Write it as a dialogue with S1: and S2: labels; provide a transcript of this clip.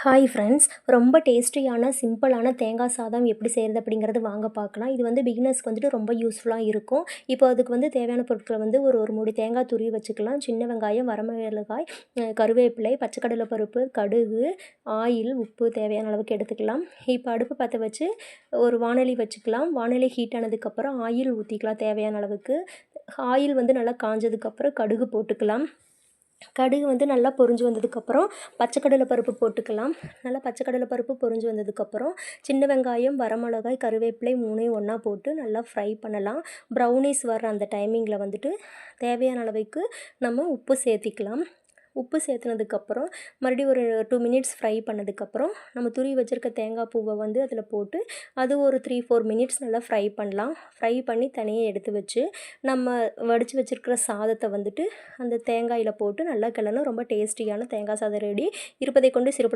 S1: Hi friends ரொம்ப டேஸ்டியான சிம்பிளான தேங்காய் சாதம் எப்படி செய்கிறது அப்படிங்கிறது வாங்க பார்க்கலாம். இது வந்து பிகினர்ஸ்க்கு வந்துட்டு ரொம்ப யூஸ்ஃபுல்லாக இருக்கும். இப்போ அதுக்கு வந்து தேவையான பொருட்களை வந்து ஒரு ஒரு மூடி தேங்காய் துருவி வச்சுக்கலாம். சின்ன வெங்காயம் வரமிளகாய் கருவேப்பிலை பச்சைக்கடலை பருப்பு கடுகு ஆயில் உப்பு தேவையான அளவுக்கு எடுத்துக்கலாம். இப்போ அடுப்பு பற்ற வச்சு ஒரு வானொலி வச்சுக்கலாம். வானொலி ஹீட் ஆனதுக்கப்புறம் ஆயில் ஊற்றிக்கலாம் தேவையான அளவுக்கு. ஆயில் வந்து நல்லா காஞ்சதுக்கப்புறம் கடுகு போட்டுக்கலாம். கடுகு வந்து நல்லா பொரிஞ்சு வந்ததுக்கப்புறம் பச்சைக்கடலை பருப்பு போட்டுக்கலாம். நல்லா பச்சைக்கடலை பருப்பு பொரிஞ்சு வந்ததுக்கப்புறம் சின்ன வெங்காயம் வரமிளகாய் கருவேப்பிலை மூணையும் ஒன்றா போட்டு நல்லா ஃப்ரை பண்ணலாம். ப்ரௌனிஸ் வர்ற அந்த டைமிங்கில் வந்துட்டு தேவையான அளவுக்கு நம்ம உப்பு சேர்த்திக்கலாம். உப்பு சேர்த்துனதுக்கப்புறம் மறுபடியும் ஒரு டூ மினிட்ஸ் ஃப்ரை பண்ணதுக்கப்புறம் நம்ம துரி வச்சுருக்க தேங்காய் பூவை வந்து அதில் போட்டு அது ஒரு த்ரீ ஃபோர் மினிட்ஸ் நல்லா ஃப்ரை பண்ணலாம். ஃப்ரை பண்ணி தனியாக எடுத்து வச்சு நம்ம வடித்து வச்சுருக்கிற சாதத்தை வந்துட்டு அந்த தேங்காயில் போட்டு நல்லா கிளணும் ரொம்ப டேஸ்டியான தேங்காய் சாதம் ரெடி இருப்பதை கொண்டு சிறப்பு